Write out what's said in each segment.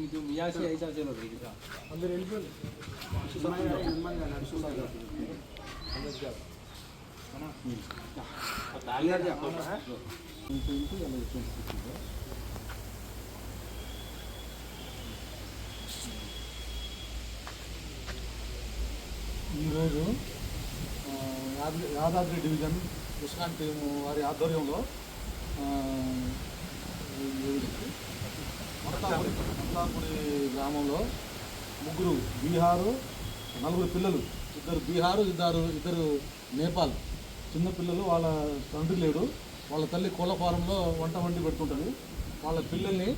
ಇದು ಮಿಯಾಸಿ ಐಸಾಜ್ ಇರೋದು ಈಗ ಅಂದ್ರೆ ಎಲ್ಬನ್ ఈరోజు యాదాద్రి డివిజన్ ఇస్కాన్ టీము వారి ఆధ్వర్యంలో మత్తాపురి గ్రామంలో ముగ్గురు బీహారు నలుగురు పిల్లలు ఇద్దరు బీహారు ఇద్దరు ఇద్దరు నేపాల్. చిన్న పిల్లలు వాళ్ళ తండ్రి లేడు. వాళ్ళ తల్లి కోళ్ళ ఫారంలో వంట వండి పెడుతుంటుంది. వాళ్ళ పిల్లల్ని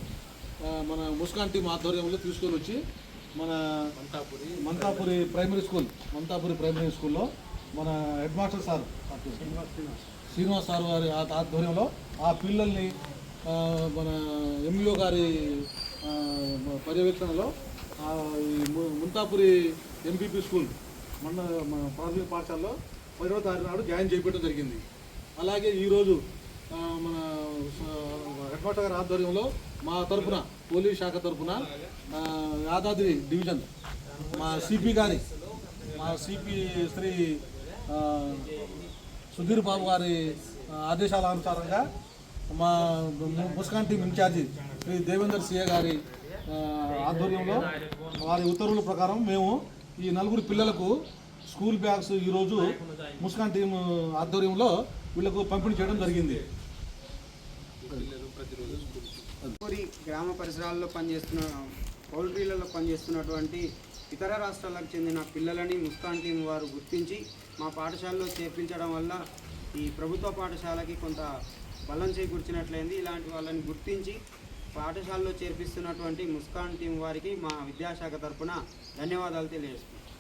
మన ముస్కాన్ టీం ఆధ్వర్యంలో తీసుకొని వచ్చి మన Manthapuri Manthapuri primary school Manthapuri primary స్కూల్లో మన head master sir Srinivas sir వారి ఆధ్వర్యంలో ఆ పిల్లల్ని మన ఎంఈఓ గారి పర్యవేక్షణలో ఈ ము- ముంతాపురి ఎంపీపీ స్కూల్ మన ప్రాథమిక పాఠశాలలో పదవ తారీఖు నాడు జాయిన్ చేయడం జరిగింది. అలాగే ఈరోజు మన స- హెడ్ మాస్టర్ గారి ఆధ్వర్యంలో మా తరపున పోలీస్ శాఖ తరపున యాదాద్రి డివిజన్ మా సిపి గారి మా సిపి శ్రీ సుధీర్ బాబు గారి ఆదేశాల అనుసారంగా మా ము- Muskan team incharge Shri Devender CA గారి ఆధ్వర్యంలో వారి ఉత్తర్వుల ప్రకారం మేము ఈ నలుగురు పిల్లలకు స్కూల్ బ్యాగ్స్ ఈరోజు ముస్కాన్ టీం ఆధ్వర్యంలో వీళ్ళకు పంపిణీ చేయడం జరిగింది. గ్రామ పరిసరాల్లో పనిచేస్తున్న పౌల్ట్రీలలో పనిచేస్తున్నటువంటి ఇతర రాష్ట్రాలకు చెందిన పిల్లలని ముస్కాన్ టీం వారు గుర్తించి మా పాఠశాలలో చేర్పించడం వల్ల ఈ ప్రభుత్వ పాఠశాలకి కొంత బలం చేకూర్చినట్లయింది. ఇలాంటి వాళ్ళని గుర్తించి పాఠశాలలో చేర్పిస్తున్నటువంటి ముస్కాన్ టీం వారికి మా విద్యాశాఖ తరఫున ధన్యవాదాలు తెలియజేస్తున్నాం.